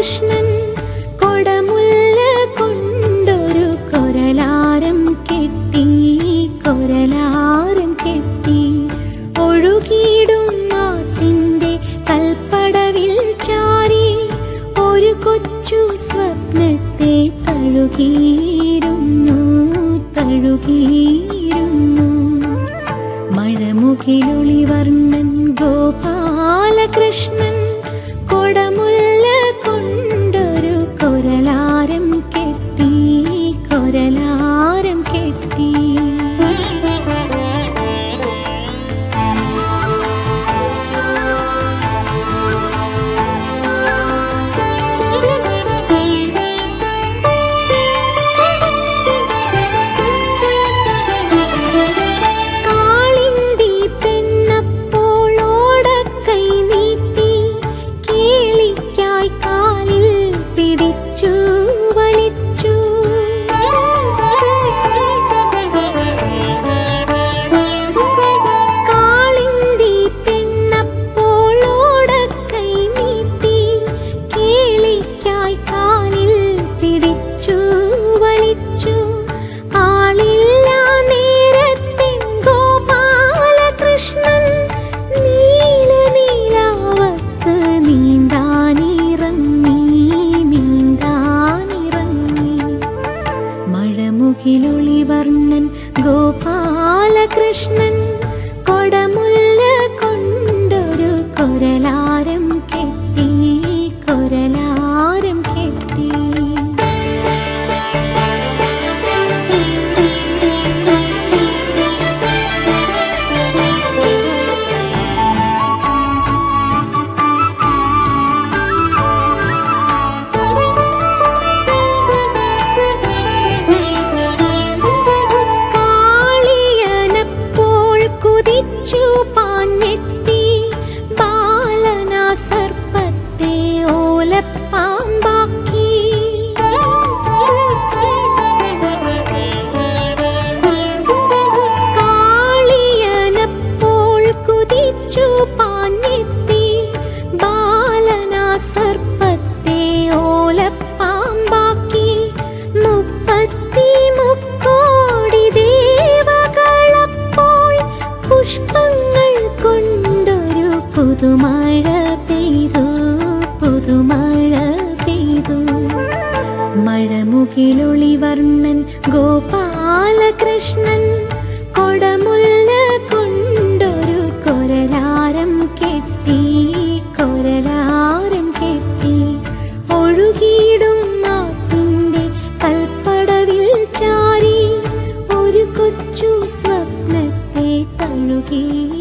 കൃഷ്ണൻ കൊടമുല്ല കൊണ്ടൊരു കൊരലാരം കെട്ടി കൊരലാരം കെട്ടി ഒഴുകിയിടും നാട്ടിന്റെ കൽപ്പടവിൽ ചാരി ഒരു കൊച്ചു സ്വപ്നത്തെ തഴുകിയിരുന്നു തഴുകിയിരുന്നു. മഴമുകിലൊളി വർണൻ ഗോപാലകൃഷ്ണൻ ती കൃഷ്ണൻ പുഷ്പങ്ങൾ കൊണ്ടൊരു പുതുമഴ പെയ്തു പുതുമഴ പെയ്തു. മഴമുകിലൊളി വർണൻ ഗോപാലകൃഷ്ണൻ কি